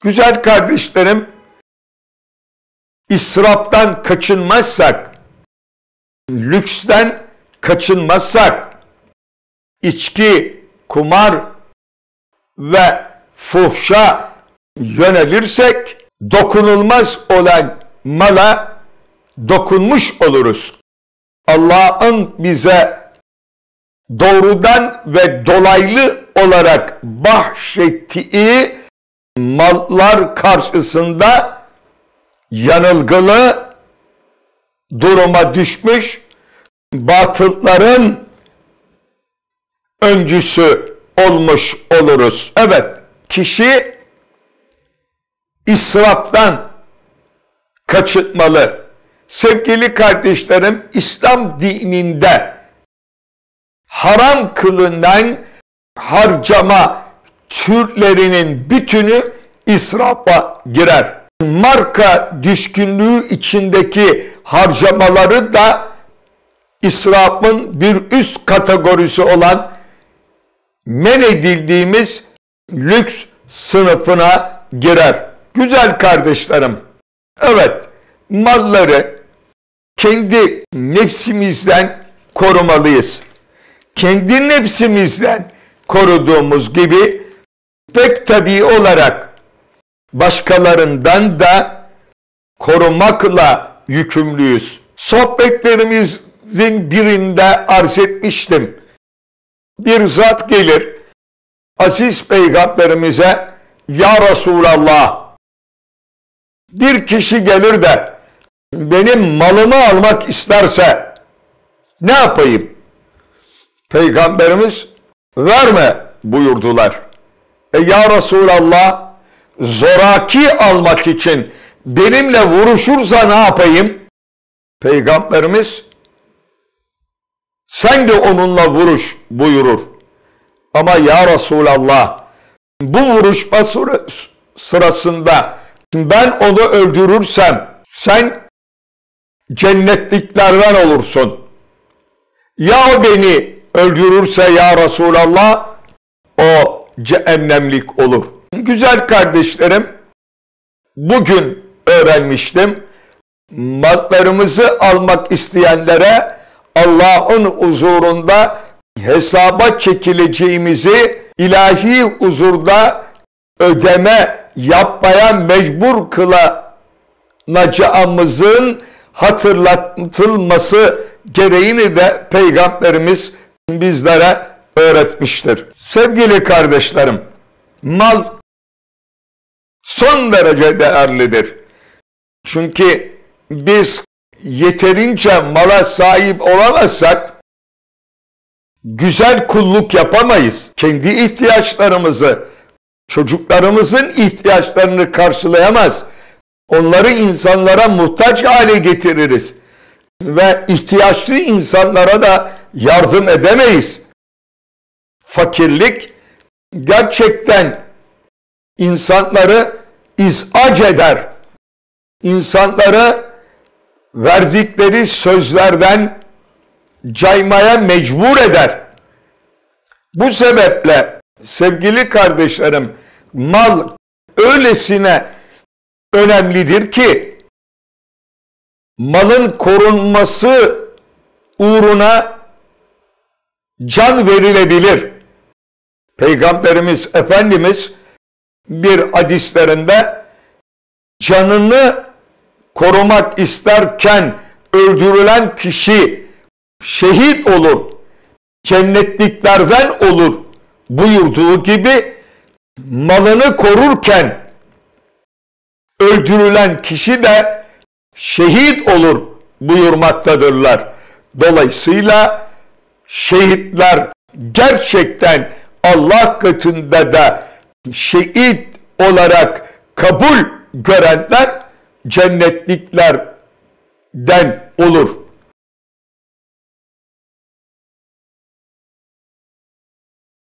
Güzel kardeşlerim, israptan kaçınmazsak, lüksten kaçınmazsak, içki, kumar ve fuhşa yönelirsek, dokunulmaz olan mala dokunmuş oluruz. Allah'ın bize doğrudan ve dolaylı olarak bahşettiği mallar karşısında yanılgılı duruma düşmüş batılların öncüsü olmuş oluruz. Evet, kişi israftan kaçınmalı. Sevgili kardeşlerim, İslam dininde haram kılınan harcama türlerinin bütünü israfa girer. Marka düşkünlüğü içindeki harcamaları da israfın bir üst kategorisi olan men edildiğimiz lüks sınıfına girer. Güzel kardeşlerim, evet malları kendi nefsimizden korumalıyız. Kendi nefsimizden koruduğumuz gibi pek tabi olarak başkalarından da korumakla yükümlüyüz. Sohbetlerimizin birinde arz etmiştim. Bir zat gelir, aziz peygamberimize, Ya Resulallah, bir kişi gelir de benim malımı almak isterse ne yapayım? Peygamberimiz verme buyurdular. E ya Resulallah zoraki almak için benimle vuruşursa ne yapayım? Peygamberimiz sen de onunla vuruş buyurur. Ama ya Resulallah bu vuruşma sırasında ben onu öldürürsem sen cennetliklerden olursun. Ya beni öldürürse ya Resulallah o cehennemlik olur. Güzel kardeşlerim bugün öğrenmiştim. Mallarımızı almak isteyenlere Allah'ın huzurunda hesaba çekileceğimizi ilahi huzurda ödeme yapmaya mecbur kılınacağımızın hatırlatılması gereğini de Peygamberimiz bizlere öğretmiştir. Sevgili kardeşlerim, mal son derece değerlidir. Çünkü biz yeterince mala sahip olamazsak güzel kulluk yapamayız. Kendi ihtiyaçlarımızı, çocuklarımızın ihtiyaçlarını karşılayamaz. Onları insanlara muhtaç hale getiririz. Ve ihtiyaçlı insanlara da yardım edemeyiz. Fakirlik gerçekten insanları izac eder. İnsanları verdikleri sözlerden caymaya mecbur eder. Bu sebeple sevgili kardeşlerim mal öylesine önemlidir ki malın korunması uğruna can verilebilir. Peygamberimiz Efendimiz bir hadislerinde canını korumak isterken öldürülen kişi şehit olur, cennetliklerden olur buyurduğu gibi malını korurken öldürülen kişi de şehit olur buyurmaktadırlar. Dolayısıyla şehitler gerçekten Allah katında da şehit olarak kabul görenler cennetliklerden olur.